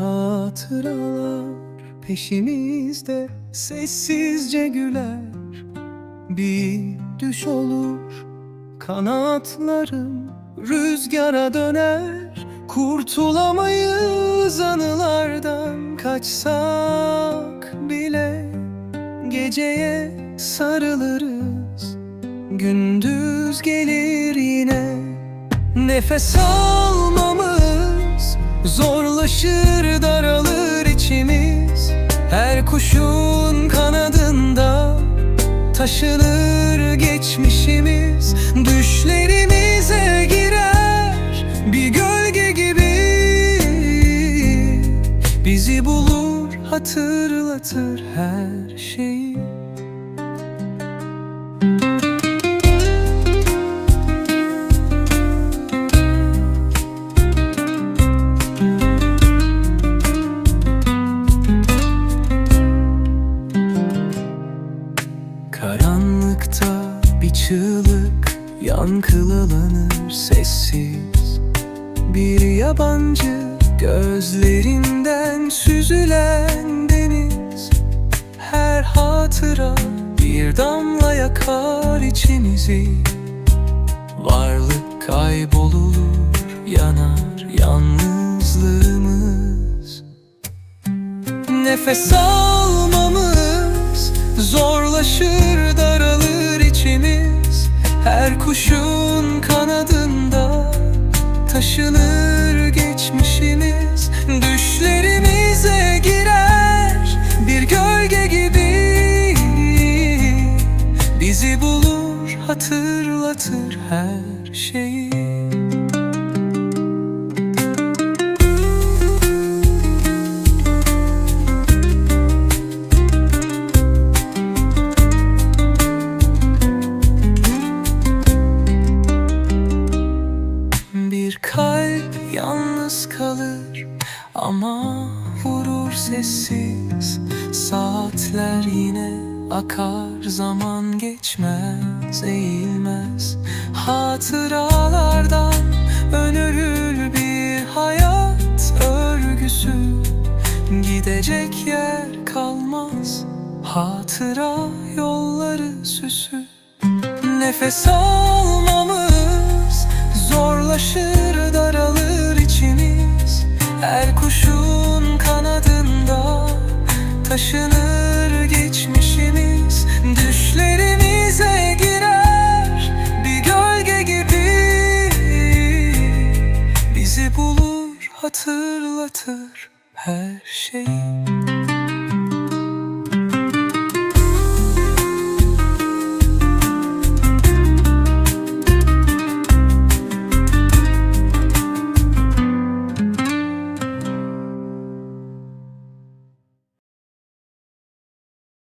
Hatıralar peşimizde sessizce güler. Bir düş olur kanatlarım rüzgara döner. Kurtulamayız anılardan kaçsak bile Geceye sarılırız. Gündüz gelir yine Nefes almamız Zorlaşır daralır içimiz. Her kuşun kanadında Taşınır geçmişimiz. Düşlerimize girer Bir gölge gibi. Bizi bulur hatırlatır her şeyi yankılanır sessiz. Bir yabancı gözlerinden süzülen deniz. Her hatıra bir damla yakar içimizi. Varlık kaybolur yanar yalnızlığımız. Nefes almamız Her kuşun kanadında taşınır geçmişimiz Düşlerimize girer bir gölge gibi. Bizi bulur hatırlatır her şeyi yalnız kalır ama vurur sessiz. Saatler yine akar zaman geçmez eğilmez. Hatıralardan önürür bir hayat örgüsü. Gidecek yer kalmaz hatıra yolları süsü. Nefes almamız zorlaşır taşınır geçmişimiz. Düşlerimize girer bir gölge gibi. Bizi bulur hatırlatır her şeyi